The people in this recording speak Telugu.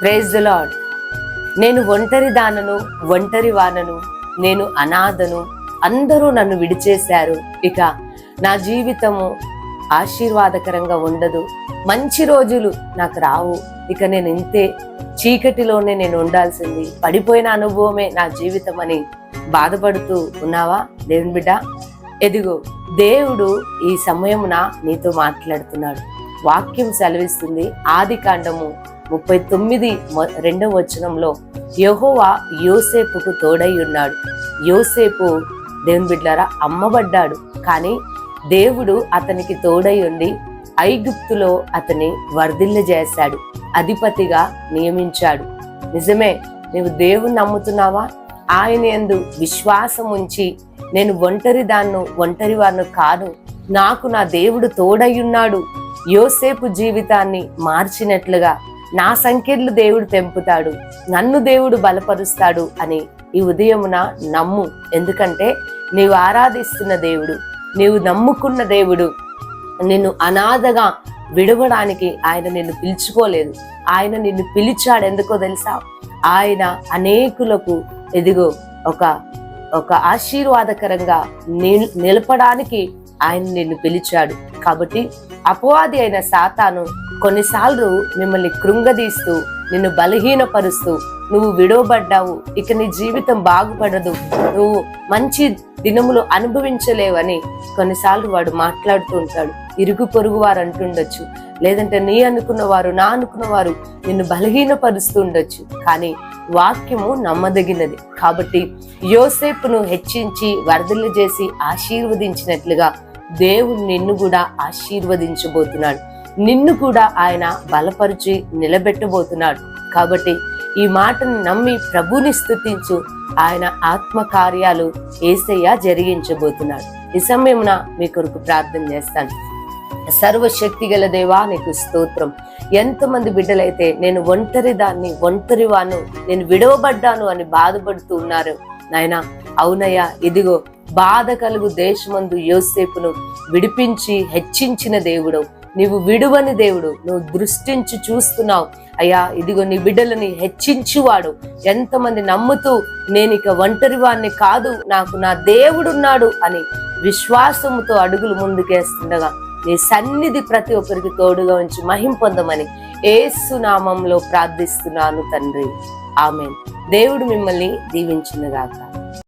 ప్రేజ్ ద లాడ్ నేను ఒంటరి దానను ఒంటరి వానను నేను అనాథను అందరూ నన్ను విడిచేశారు. ఇక నా జీవితము ఆశీర్వాదకరంగా ఉండదు. మంచి రోజులు నాకు రావు. ఇక నేను ఇంతే చీకటిలోనే నేను ఉండాల్సింది. పడిపోయిన అనుభవమే నా జీవితం అని బాధపడుతూ ఉన్నావా? దేవుని బిడ్డ ఎదిగో. దేవుడు ఈ సమయమున నీతో మాట్లాడుతున్నాడు. వాక్యం సెలవిస్తుంది. ఆది కాండము ముప్పై తొమ్మిది రెండవ వచనంలో యహోవా యోసేపుకు తోడై ఉన్నాడు. యోసేపు దేవుని బిడ్డారా అమ్మబడ్డాడు. కానీ దేవుడు అతనికి తోడై ఉండి ఐగుప్తులో అతని వర్ధిల్ల చేశాడు అధిపతిగా నియమించాడు. నిజమే నువ్వు దేవుని నమ్ముతున్నావా? ఆయన ఎందు విశ్వాసం ఉంచి నేను ఒంటరి దాన్ను ఒంటరి వారిను కాను. నాకు నా దేవుడు తోడయ్యున్నాడు యోసేపు జీవితాన్ని మార్చినట్లుగా నా సంకీర్లు దేవుడు తెంపుతాడు నన్ను దేవుడు బలపరుస్తాడు అని ఈ ఉదయమున నమ్ము. ఎందుకంటే నీవు ఆరాధిస్తున్న దేవుడు నీవు నమ్ముకున్న దేవుడు నిన్ను అనాథగా విడవడానికి ఆయన నిన్ను పిలుచుకోలేదు. ఆయన నిన్ను పిలిచాడు ఎందుకో తెలుసా? ఆయన అనేకులకు ఎదిగో ఒక ఒక ఆశీర్వాదకరంగా నిలపడానికి ఆయన నిన్ను పిలిచాడు. కాబట్టి అపవాది అయిన సాతాను కొన్నిసార్లు మిమ్మల్ని కృంగదీస్తూ నిన్ను బలహీనపరుస్తూ నువ్వు విడవబడ్డావు ఇక నీ జీవితం బాగుపడదు నువ్వు మంచి దినములు అనుభవించలేవని కొన్నిసార్లు వాడు మాట్లాడుతూ ఉంటాడు. ఇరుగు పొరుగు వారు అంటుండొచ్చు లేదంటే నీ అనుకున్న వారు నా అనుకున్న వారు నిన్ను బలహీనపరుస్తూ ఉండొచ్చు. కానీ వాక్యము నమ్మదగినది. కాబట్టి యోసేపును హెచ్చించి వరదలు చేసి ఆశీర్వదించినట్లుగా దేవుడు నిన్ను కూడా ఆశీర్వదించబోతున్నాడు. నిన్ను కూడా ఆయన బలపరిచి నిలబెట్టబోతున్నాడు. కాబట్టి ఈ మాటను నమ్మి ప్రభుని స్థుతించు. ఆయన ఆత్మ కార్యాలు ఏసయ్య జరిగించబోతున్నాడు. ఈ సమయమున మీ కొరకు ప్రార్థన చేస్తాను. సర్వశక్తి గల దేవా నీకు స్తోత్రం. ఎంతమంది బిడ్డలైతే నేను ఒంటరి దాన్ని ఒంటరి వాను నేను విడవబడ్డాను అని బాధపడుతూ ఉన్నారు. నాయన అవునయ్యా ఇదిగో బాధ కలుగు దేశమందు యోసేపును విడిపించి హెచ్చించిన దేవుడు నీవు విడువని దేవుడు నువ్వు దృష్టించి చూస్తున్నావు. అయ్యా ఇదిగో నీ బిడ్డలని హెచ్చించువాడు. ఎంతమంది నమ్ముతూ నేను ఇక ఒంటరి వాడిని కాదు నాకు నా దేవుడున్నాడు అని విశ్వాసముతో అడుగులు ముందుకేస్తుండగా నీ సన్నిధి ప్రతి ఒక్కరికి తోడుగా ఉంచి మహిం పొందమని ఏసు నామంలో ప్రార్థిస్తున్నాను తండ్రి. ఆమె దేవుడు మిమ్మల్ని దీవించినగాక.